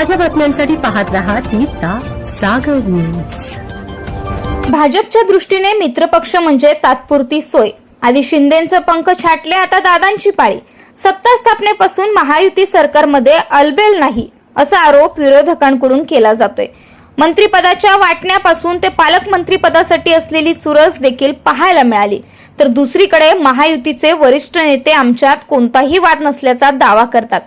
ताज्या बातम्यांसाठी पाहत रहा तिचा सागर न्यूज भाजपच्या दृष्टीने मित्रपक्ष म्हणजे तात्पुरती सोय. आधी शिंदेचं पंख छाटले आता दादांची पाळी. सत्ता स्थापनेपासून महायुती सरकारमध्ये अलबेल नाही असा आरोप विरोधकांकडून केला जातोय. मंत्रिपदाच्या वाटण्यापासून ते पालकमंत्रीपदासाठी असलेली चुरस देखील पाहायला मिळाली. तर दुसरीकडे महायुतीचे वरिष्ठ नेते आमच्यात कोणताही वाद नसल्याचा दावा करतात.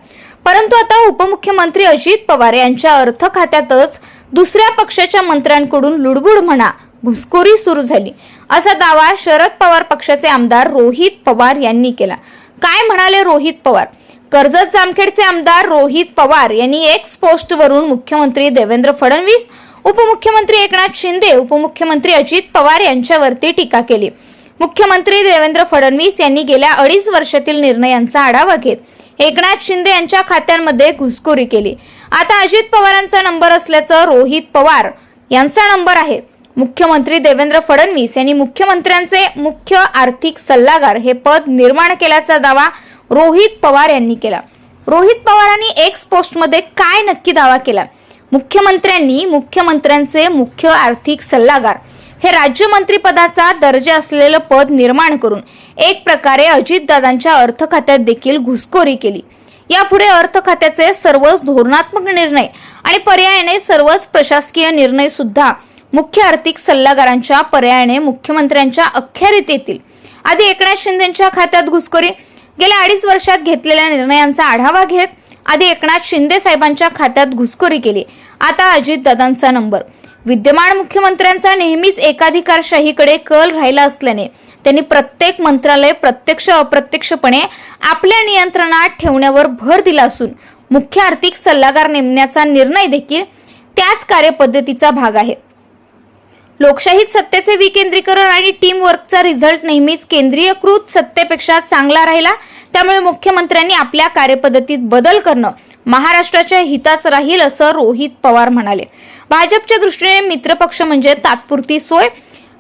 परंतु आता उपमुख्यमंत्री अजित पवार यांच्या अर्थ खात्यातच दुसऱ्या पक्षाच्या मंत्र्यांकडून लुडबुड म्हणा घुसखोरी सुरू झाली. असा दावा शरद पवार पक्षाचे आमदार रोहित पवार यांनी केला. काय म्हणाले रोहित पवार? कर्जत जामखेडचे आमदार रोहित पवार यांनी एक्स पोस्टवरून मुख्यमंत्री देवेंद्र फडणवीस उपमुख्यमंत्री एकनाथ शिंदे उपमुख्यमंत्री अजित पवार यांच्यावरती टीका केली. मुख्यमंत्री देवेंद्र फडणवीस यांनी गेल्या अडीच वर्षातील निर्णयांचा आढावा घेत एकनाथ शिंदे यांच्या खात्यांमध्ये घुसखोरी केली. आता अजित पवारांचा नंबर असल्याचं रोहित पवार यांचा नंबर आहे. मुख्यमंत्री देवेंद्र फडणवीस यांनी मुख्यमंत्र्यांचे मुख्य आर्थिक सल्लागार हे पद निर्माण केल्याचा दावा रोहित पवार यांनी केला. रोहित पवारांनी एक्स पोस्टमध्ये काय नक्की दावा केला? मुख्यमंत्र्यांनी मुख्यमंत्र्यांचे मुख्य आर्थिक सल्लागार हे राज्यमंत्रीपदाचा दर्जा असलेलं पद निर्माण करून एक प्रकारे अजितदादांच्या अर्थ खात्यात देखील घुसखोरी केली. यापुढे अर्थ खात्याचे सर्वच धोरणात्मक निर्णय आणि पर्यायाने सर्वच प्रशासकीय निर्णय सुद्धा मुख्य आर्थिक सल्लागारांच्या पर्यायाने मुख्यमंत्र्यांच्या अखेरीत येतील. आधी एकनाथ शिंदेच्या खात्यात घुसखोरी गेल्या अडीच वर्षात घेतलेल्या निर्णयांचा आढावा घेत आधी एकनाथ शिंदे साहेबांच्या खात्यात घुसखोरी केली. आता अजितदादांचा नंबर. विद्यमान मुख्यमंत्र्यांचा नेहमीच एकाधिकारशाहीकडे कल राहिला असल्याने त्यांनी प्रत्येक मंत्रालय प्रत्यक्ष अप्रत्यक्षपणे आपल्या नियंत्रणात ठेवण्यावर भर दिला असून मुख्य आर्थिक सल्लागार नेमण्याचा निर्णय देखील त्याच कार्यपद्धतीचा भाग आहे. लोकशाहीत सत्तेचे विकेंद्रीकरण आणि टीम वर्कचा रिझल्ट नेहमीच केंद्रीयकृत सत्तेपेक्षा चांगला राहिला त्यामुळे मुख्यमंत्र्यांनी आपल्या कार्यपद्धतीत बदल करणं महाराष्ट्राच्या हिताच राहील असं रोहित पवार म्हणाले. भाजपच्या दृष्टीने मित्रपक्ष म्हणजे तात्पुरती सोय.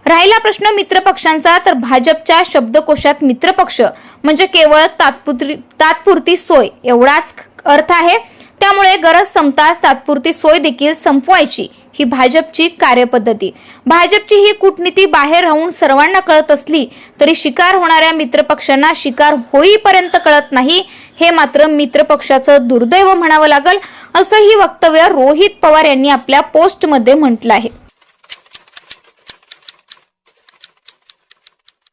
राहिला प्रश्न मित्रपक्षांचा तर भाजपच्या शब्दकोशात मित्रपक्ष म्हणजे केवळ तात्पुरती तात्पुरती सोय एवढाच अर्थ आहे. त्यामुळे गरज संपताच तात्पुरती सोय देखील संपवायची ही भाजपची कार्यपद्धती. भाजपची ही कूटनीती बाहेर राहून सर्वांना कळत असली तरी शिकार होणाऱ्या मित्रपक्षांना शिकार होईपर्यंत कळत नाही. हे मात्र मित्रपक्षाचं दुर्दैव म्हणावं लागल. असंही वक्तव्य रोहित पवार यांनी आपल्या पोस्टमध्ये म्हटलं आहे.